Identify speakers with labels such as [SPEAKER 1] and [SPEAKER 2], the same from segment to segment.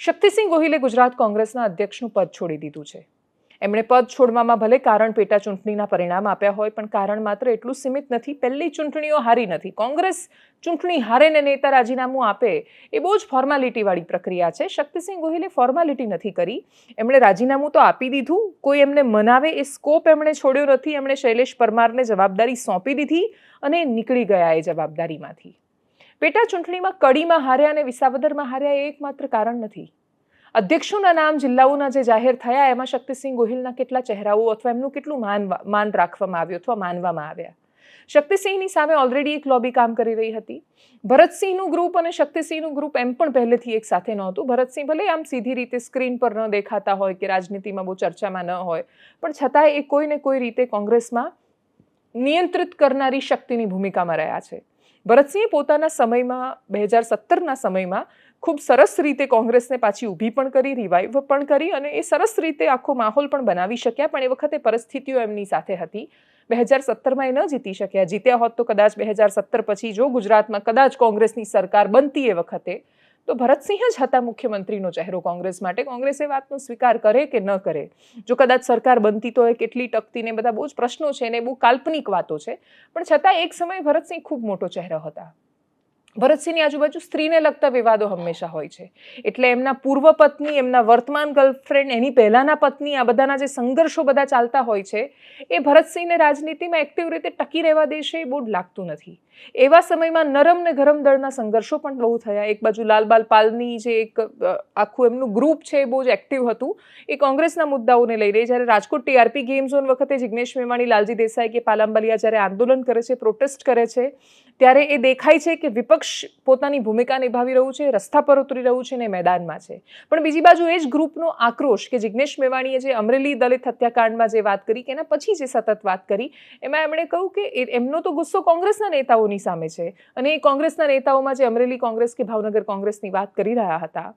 [SPEAKER 1] શક્તિસિંહ ગોહિલે ગુજરાત કોંગ્રેસના અધ્યક્ષનું પદ છોડી દીધું છે. એમણે પદ છોડવામાં ભલે કારણ પેટા ચૂંટણીના પરિણામ આપ્યા હોય, પણ કારણ માત્ર એટલું સીમિત નથી, પહેલી ચૂંટણીઓ હારી નથી. કોંગ્રેસ ચૂંટણી હારે ને નેતા રાજીનામું આપે એ બહુ જ ફોર્માલિટીવાળી પ્રક્રિયા છે. શક્તિસિંહ ગોહિલે ફોર્માલિટી નથી કરી. એમણે રાજીનામું તો આપી દીધું. કોઈ એમને મનાવે એ સ્કોપ એમણે છોડ્યો નથી. એમણે શૈલેષ પરમારને જવાબદારી સોંપી દીધી અને નીકળી ગયા એ જવાબદારીમાંથી. પેટા ચૂંટણીમાં કડીમાં હાર્યા અને વિસાવદરમાં હાર્યા એ એકમાત્ર કારણ નથી. અધ્યક્ષોના નામ, જિલ્લાઓના જે જાહેર થયા, એમાં શક્તિસિંહ ગોહિલના કેટલા ચહેરાઓ અથવા એમનું કેટલું માન માન રાખવામાં આવ્યું અથવા માનવામાં આવ્યા? શક્તિસિંહની સામે ઓલરેડી એક લોબી કામ કરી રહી હતી. ભરતસિંહનું ગ્રુપ અને શક્તિસિંહનું ગ્રુપ એમ પણ પહેલેથી એક સાથે નહોતું. ભરતસિંહ ભલે આમ સીધી રીતે સ્ક્રીન પર ન દેખાતા હોય કે રાજનીતિમાં બહુ ચર્ચામાં ન હોય, પણ છતાંય એ કોઈ ને કોઈ રીતે કોંગ્રેસમાં નિયંત્રિત કરનારી શક્તિની ભૂમિકામાં રહ્યા છે. ભરતસિંહે પોતાના સમયમાં, બે હજાર સત્તરના સમયમાં ખૂબ સરસ રીતે કોંગ્રેસને પાછી ઊભી પણ કરી રિવાઇવ પણ કરી અને એ સરસ રીતે આખો માહોલ પણ બનાવી શક્યા, પણ એ વખતે પરિસ્થિતિઓ એમની સાથે હતી. બે હજાર સત્તરમાં એ ન જીતી શક્યા. જીત્યા હોત તો કદાચ બે હજાર સત્તર પછી જો ગુજરાતમાં કદાચ કોંગ્રેસની સરકાર બનતી એ વખતે તો ભરતસિંહ જ હતા મુખ્યમંત્રીનો ચહેરો કોંગ્રેસ માટે. કોંગ્રેસ એ વાતનો સ્વીકાર કરે કે ન કરે? જો કદાચ સરકાર બનતી તો એ કેટલી ટકતી ને બધા બહુ જ પ્રશ્નો છે ને બહુ કાલ્પનિક વાતો છે. પણ છતાં એક સમયે ભરતસિંહ ખૂબ મોટો ચહેરો હતા. ભરતસિંહની આજુબાજુ સ્ત્રીને લગતા વિવાદો હંમેશા હોય છે. એટલે એમના પૂર્વ પત્ની, એમના વર્તમાન ગર્લફ્રેન્ડ એની પહેલાના પત્ની, આ બધાના જે સંઘર્ષો બધા ચાલતા હોય છે, એ ભરતસિંહને રાજનીતિમાં એક્ટિવ રીતે ટકી રહેવા દેશે એ બહુ લાગતું નથી. એવા સમયમાં નરમ ને ગરમ દળના સંઘર્ષો પણ બહુ થયા. એક બાજુ લાલબાલ પાલની જે એક આખું એમનું ગ્રુપ છે એ બહુ જ એક્ટિવ હતું. એ કોંગ્રેસના મુદ્દાઓને લઈ રહી જ્યારે રાજકોટ ટીઆરપી ગેમ ઝોન વખતે જિગ્નેશ મેવાણી, લાલજી દેસાઈ કે પાલાંબલિયા જ્યારે આંદોલન કરે છે પ્રોટેસ્ટ કરે છે, ત્યારે એ દેખાય છે કે વિપક્ષ પોતાની ભૂમિકા નિભાવી રહ્યું છે, રસ્તા પર ઉતરી રહ્યું છે ને મેદાનમાં છે. પણ બીજી બાજુ એ જ ગ્રુપનો આક્રોશ કે જિગ્નેશ મેવાણીએ જે અમરેલી દલિત હત્યાકાંડમાં જે વાત કરી કે એના પછી જે સતત વાત કરી, એમાં એમણે કહ્યું કે એમનો તો ગુસ્સો કોંગ્રેસના નેતાઓની સામે છે. અને એ કોંગ્રેસના નેતાઓમાં જે અમરેલી કોંગ્રેસ કે ભાવનગર કોંગ્રેસની વાત કરી રહ્યા હતા,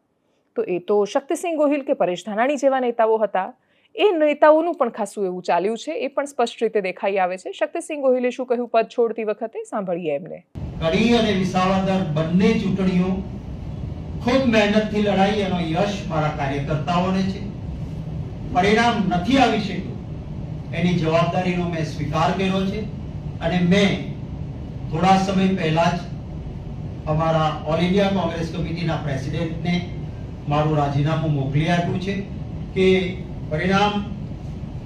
[SPEAKER 1] તો એ તો શક્તિસિંહ ગોહિલ કે પરેશ ધાનાણી જેવા નેતાઓ હતા. એ નેતાઓનું પણ ખાસું એવું ચાલ્યું છે, એ પણ સ્પષ્ટ રીતે દેખાઈ આવે છે. શક્તિસિંહ ગોહિલે શું કહ્યું? પદ છોડતી વખતે સાંભળીએ એમને.
[SPEAKER 2] કડી અને વિસાવદર બંને ચૂંટણીઓ ખૂબ મહેનતથી લડાઈ એનો યશ મારા કાર્યકર્તાઓને છે. પરિણામ નથી આવી શક્યું. એની જવાબદારીનો મેં સ્વીકાર કર્યો છે અને મેં થોડા સમય પહેલા જ અમારા ઓલ ઇન્ડિયા કોંગ્રેસ કમિટીના પ્રેસિડેન્ટને મારું રાજીનામું મોકલી આપ્યું છે કે પરિણામ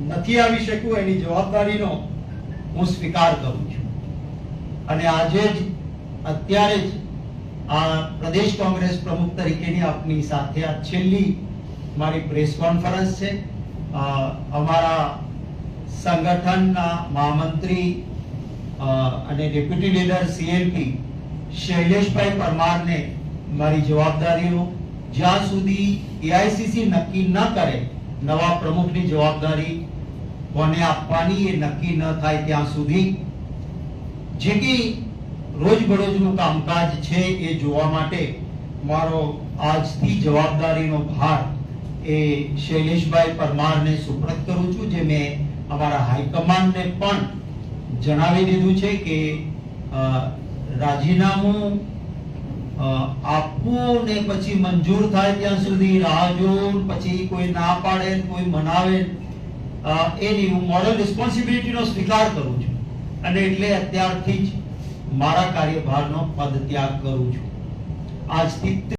[SPEAKER 2] નથી આવી શક્યું, એની જવાબદારીનો હું સ્વીકાર કરું છું. અને આજે જ અત્યારે જ આ પ્રદેશ કોંગ્રેસ પ્રમુખ તરીકેની આપની સાથે આ છેલ્લી મારી પ્રેસ કોન્ફરન્સ છે. અમારા સંગઠનના મહામંત્રી અને ડેપ્યુટી લીડર સીએલપી શૈલેષભાઈ પરમારને મારી જવાબદારીઓ, જ્યાં સુધી એઆઈસીસી નક્કી ન કરે, નવા પ્રમુખની જવાબદારી કોને આપવાની એ નક્કી ન થાય ત્યાં સુધી. જે કંઈ રોજબરોજનું કામકાજ છે એ જોવા માટે મારો આજથી જવાબદારીનો ભાર એ શૈલેષભાઈ પરમારને સુપ્રત કરું છું, જે મેં અમારા હાઈકમાન્ડને પણ જણાવી દીધું છે કે રાજીનામું આપવું ને પછી મંજૂર થાય ત્યાં સુધી રાહ જોઉં, પછી કોઈ ના પાડે, કોઈ મનાવે એની હું મોરલ રિસ્પોન્સિબિલિટીનો સ્વીકાર કરું છું. અને એટલે અત્યારથી જ મારા કાર્યભારનો પદ ત્યાગ કરું છું. આજથી